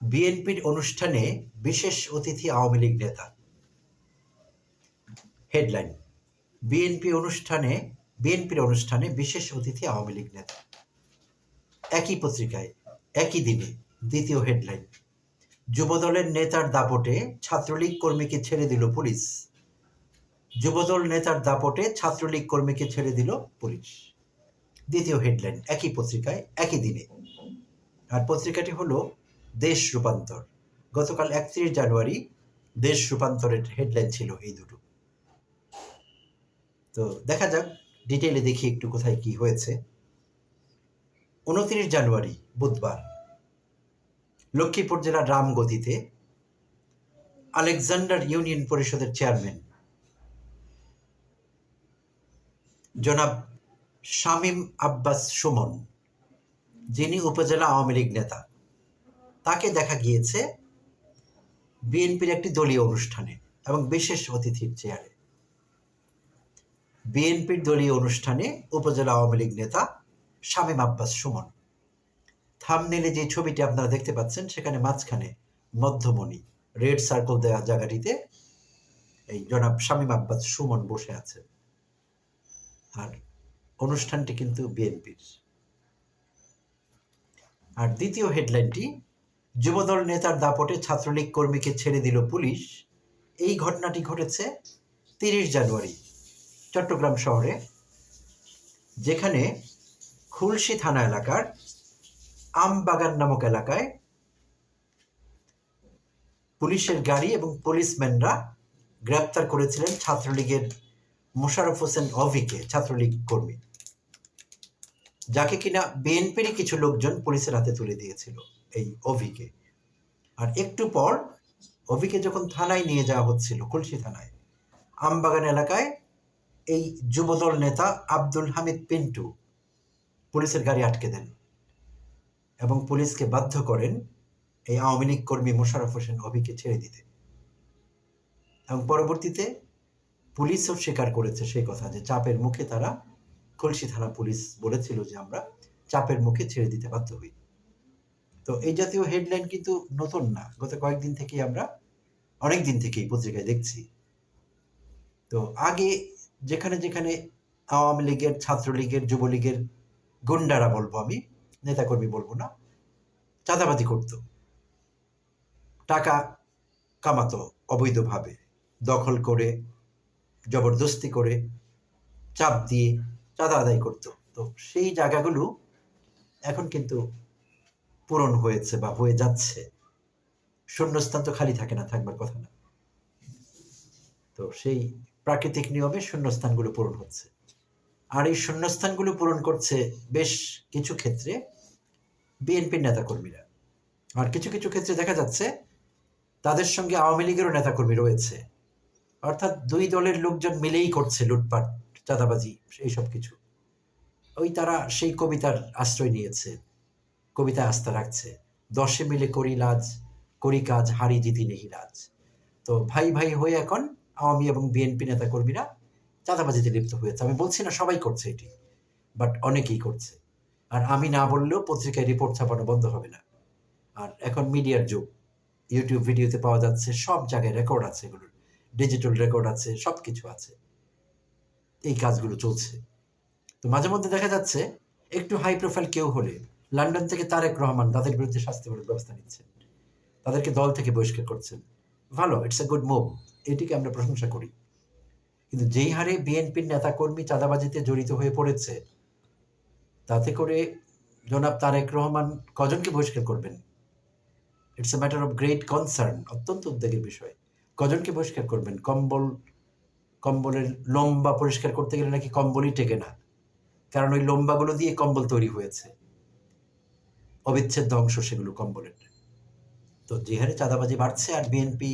বিএনপির অনুষ্ঠানে বিশেষ অতিথি আওয়ামী লীগ নেতা। হেডলাইন বিএনপি অনুষ্ঠানে, বিএনপির অনুষ্ঠানে বিশেষ অতিথি আওয়ামী লীগ নেতা। একই পত্রিকায়, একই দিনে দ্বিতীয় হেডলাইন যুবদলের নেতার দাপটে ছাত্রলীগ কর্মীকে ছেড়ে দিল পুলিশ। যুবদল নেতার দাপটে ছাত্রলীগ কর্মীকে ছেড়ে দিল পুলিশ। দ্বিতীয় হেডলাইন একই পত্রিকায়, একই দিনে। আর পত্রিকাটি হলো দেশ রূপান্তর। গতকাল একত্রিশ জানুয়ারি দেশ রূপান্তরের হেডলাইন ছিল এই দুটো। তো দেখা যাক ডিটেলে দেখি একটু কোথায় কি হয়েছে। উনত্রিশ জানুয়ারি, বুধবার। লক্ষ্মীপুর জেলার রামগতিতে আলেকজান্ডার ইউনিয়ন পরিষদের চেয়ারম্যান। জনাব শামীম আব্বাস সুমন, যিনি উপজেলা আওয়ামী লীগ নেতা। তাকে দেখা গিয়েছে বিএনপির একটি দলীয় অনুষ্ঠানে এবং বিশেষ অতিথির চেয়ারে। বিএনপির দলীয় অনুষ্ঠানে উপজেলা আওয়ামী লীগ নেতা শামীম আব্বাস সুমন। থামনেলে যে ছবিটি আপনারা দেখতে পাচ্ছেন, সেখানে মাঝখানে মধ্যমণি, রেড সার্কেল দেওয়া জায়গাটিতে এই জনাব শামীম আব্বাস সুমন বসে আছে। আর অনুষ্ঠানটি কিন্তু বিএনপির। আর দ্বিতীয় হেডলাইনটি যুবদল নেতার দাপটে ছাত্রলীগ কর্মীকে ছেড়ে দিল পুলিশ। এই ঘটনাটি ঘটেছে তিরিশ জানুয়ারি, চট্টগ্রাম শহরে, যেখানে খুলশি থানা এলাকার আমবাগান নামক এলাকায় পুলিশের গাড়ি এবং পুলিশম্যানরা গ্রেপ্তার করেছিলেন ছাত্রলীগের মোশারফ হোসেন অভিকে, ছাত্রলীগ কর্মী। যাকে কিনা বিএনপিরই কিছু লোকজন পুলিশের হাতে তুলে দিয়েছিল। এই অভিকে। আর একটু পর অভিকে যখন থানায় নিয়ে যাওয়া হচ্ছিল, কলসি থানায়, আমবাগান এলাকায় এই যুবদল নেতা আব্দুল হামিদ পিন্টু পুলিশের গাড়ি আটকে দেন এবং পুলিশকে বাধ্য করেন এই আওয়ামী লীগ কর্মী মোশারফ হোসেন অভিকে ছেড়ে দিতে। এবং পরবর্তীতে পুলিশও স্বীকার করেছে সেই কথা যে চাপের মুখে তারা কলসি থানা পুলিশ বলেছিল যে আমরা চাপের মুখে ছেড়ে দিতে বাধ্য হই। তো এই জাতীয় হেডলাইন কিন্তু নতুন না। গত কয়েকদিন থেকেই আমরা অনেক দিন থেকেই পত্রিকায় দেখছি। তো আগে যেখানে যেখানে আওয়ামী লীগের, ছাত্রলীগের, যুবলীগের গুন্ডারা বলব আমি, নেতাকর্মী বলব না, চাঁদাবাজি করত। টাকা কামাতো অবৈধভাবে, দখল করে, জবরদস্তি করে, চাপ দিয়ে চাঁদা আদায় করতো। তো সেই জায়গাগুলো এখন কিন্তু পূরণ হয়েছে বা হয়ে যাচ্ছে। শূন্যস্থান তো খালি থাকে না, থাকবার কথা না। তো সেই প্রাকৃতিক নিয়মে শূন্যস্থানগুলো পূরণ হচ্ছে। আর এই শূন্যস্থানগুলো পূরণ করছে বেশ কিছু ক্ষেত্রে বিএনপির নেতাকর্মীরা। আর কিছু কিছু ক্ষেত্রে দেখা যাচ্ছে তাদের সঙ্গে আওয়ামী লীগেরও নেতাকর্মী রয়েছে। অর্থাৎ দুই দলের লোকজন মিলেই করছে লুটপাট, চাঁদাবাজি এই সব কিছু। ওই তারা সেই কবিতার আশ্রয় নিয়েছে। কবিতায় আস্থা রাখছে। দশে মিলে করি লাজ, করি কাজ, হারি জিতি নেহি লাজ তো ভাই ভাই হয়ে এখন আওয়ামী এবং বিএনপি নেতা কর্মীরা চাঁদাবাজিতে লিপ্ত হয়েছে আমি বলছি না সবাই করছে এটি বাট অনেকেই করছে। আর আমি না বললেও পত্রিকায় রিপোর্ট ছাপানো বন্ধ হবে না। আর এখন মিডিয়ার যুগ। ইউটিউব ভিডিওতে পাওয়া যাচ্ছে, সব জায়গায় রেকর্ড আছে এগুলোর। ডিজিটাল রেকর্ড আছে সব কিছু আছে। এই কাজগুলো চলছে। তো মাঝে মধ্যে দেখা যাচ্ছে, একটু হাই প্রোফাইল কেউ হলে লন্ডন থেকে তারেক রহমান তাদের বিরুদ্ধে শাস্তিমূলক ব্যবস্থা নিচ্ছেন। তাদেরকে দল থেকে বহিষ্কার করছেন। ভালো ইটস এ গুড মুভ এটিকে আমরা প্রশংসা করি। কিন্তু যেই হারে বিএনপির নেতাকর্মী চাঁদাবাজিতে জড়িত হয়ে পড়েছে, তাতে করে জনাব তারেক রহমান কজনকে বহিষ্কার করবেন? It's a matter of great concern অত্যন্ত উদ্বেগের বিষয়। কজনকে বহিষ্কার করবেন? কম্বল, কম্বলের লম্বা পরিষ্কার করতে গেলে নাকি কম্বলই টেকে না? কারণ ওই লম্বাগুলো দিয়ে কম্বল তৈরি হয়েছে। অবিচ্ছেদ্য অংশ সেগুলো কম্বলের তো যে হারে চাঁদাবাজি বাড়ছে আর বিএনপি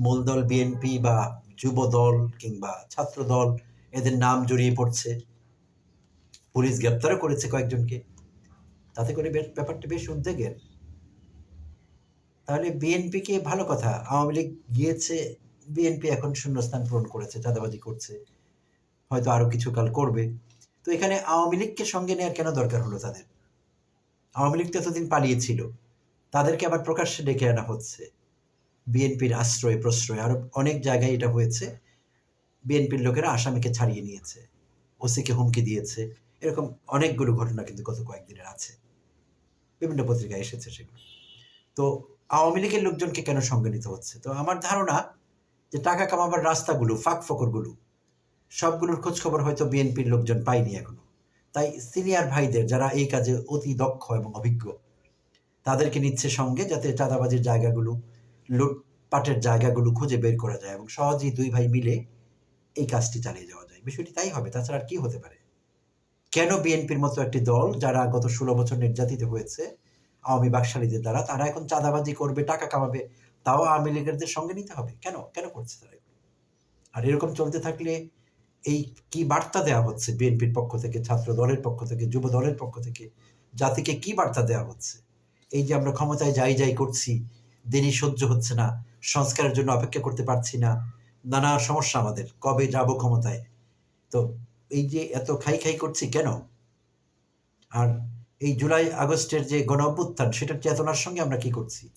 মূলদল বিএনপি বা যুব দল কিংবা ছাত্র দল, এদের নাম জড়িয়ে পড়ছে। পুলিশ গ্রেপ্তারও করেছে কয়েকজনকে। তাতে করে ব্যাপারটা বেশ উদ্বেগের। তাহলে বিএনপিকে ভালো কথা, আওয়ামী লীগ গিয়েছে বিএনপি এখন শূন্যস্থান পূরণ করেছে, চাঁদাবাজি করছে, হয়তো আরও কিছু কাল করবে। তো এখানে আওয়ামী লীগকে সঙ্গে নেওয়ার কেন দরকার হলো তাদের? আওয়ামী লীগ তো এতদিন পালিয়েছিল। তাদেরকে আবার প্রকাশ্যে ডেকে আনা হচ্ছে। বিএনপির আশ্রয়, প্রশ্রয়, আরও অনেক জায়গায় এটা হয়েছে। বিএনপির লোকেরা আসামিকে ছাড়িয়ে নিয়েছে, ওসিকে হুমকি দিয়েছে। এরকম অনেকগুলো ঘটনা কিন্তু গত কয়েকদিনের আছে। বিভিন্ন পত্রিকায় এসেছে সেগুলো। তো আওয়ামী লীগের লোকজনকে কেন সঙ্গে নিতে হচ্ছে? তো আমার ধারণা যে টাকা কামাবার রাস্তাগুলো, ফাঁক ফকরগুলো, সবগুলোর খোঁজ খবর হয়তো বিএনপির লোকজন পায়নি এখনও। তাই সিনিয়র ভাইদের যারা এই কাজে অতি দক্ষ এবং অভিজ্ঞ, তাদেরকে নিচ্ছে সঙ্গে যাতে চাঁদাবাজির জায়গাগুলো, লুটপাটের জায়গাগুলো খুঁজে বের করা যায় এবং সহজেই দুই ভাই মিলে এই কাজটি চালিয়ে যাওয়া যায়। বিষয়টি তাই হবে, তাছাড়া আর কি হতে পারে? কেন বিএনপির মতো একটি দল যারা গত ষোলো বছর নির্যাতিত হয়েছে, আওয়ামী বাকশালীদের দ্বারা, তারা এখন চাঁদাবাজি করবে, টাকা কামাবে, তাও আওয়ামী লীগেরদের সঙ্গে নিতে হবে? কেন? কেন করছে তারা আর এরকম চলতে থাকলে এই কি বার্তা দেওয়া হচ্ছে বিএনপির পক্ষ থেকে, ছাত্র দলের পক্ষ থেকে, যুব দলের পক্ষ থেকে? জাতিকে কি বার্তা দেওয়া হচ্ছে? এই যে আমরা ক্ষমতায় যাই যাই করছি দেরি সহ্য হচ্ছে না, সংস্কারের জন্য অপেক্ষা করতে পারছি না, নানা সমস্যা আমাদের, কবে যাব ক্ষমতায়? তো এই যে এত খাই খাই করছি কেন? আর এই জুলাই আগস্টের যে গণ অভ্যুত্থান, সেটার চেতনার সঙ্গে আমরা কি করছি?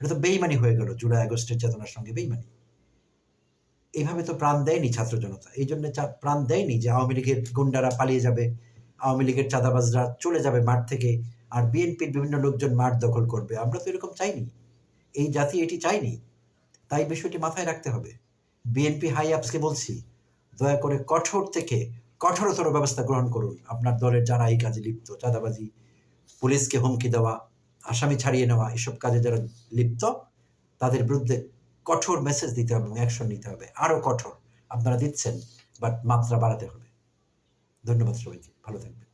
এটা তো বেইমানি হয়ে গেল, জুলাই আগস্টের চেতনার সঙ্গে বেইমানি। এইভাবে তো প্রাণ দেয়নি ছাত্র জনতা। এই জন্য প্রাণ দেয়নি যে আওয়ামী লীগের গুন্ডারা পালিয়ে যাবে, আওয়ামী লীগের চাঁদাবাজরা চলে যাবে মাঠ থেকে, আর বিএনপির বিভিন্ন লোকজন মাঠ দখল করবে। আমরা তো এরকম চাইনি। এই জাতি এটি চাইনি তাই বিষয়টি মাথায় রাখতে হবে। বিএনপি হাই আপসকে বলছি, দয়া করে কঠোর থেকে কঠোরতর ব্যবস্থা গ্রহণ করুন। আপনার দলের যারা এই কাজে লিপ্ত, চাঁদাবাজি, পুলিশকে হুমকি দেওয়া, আসামি ছাড়িয়ে নেওয়া, এসব কাজে যারা লিপ্ত, তাদের বিরুদ্ধে কঠোর মেসেজ দিতে হবে এবং অ্যাকশন নিতে হবে। আরও কঠোর। আপনারা দিচ্ছেন বাট মাত্রা বাড়াতে হবে। ধন্যবাদ সবাইকে। ভালো থাকবেন।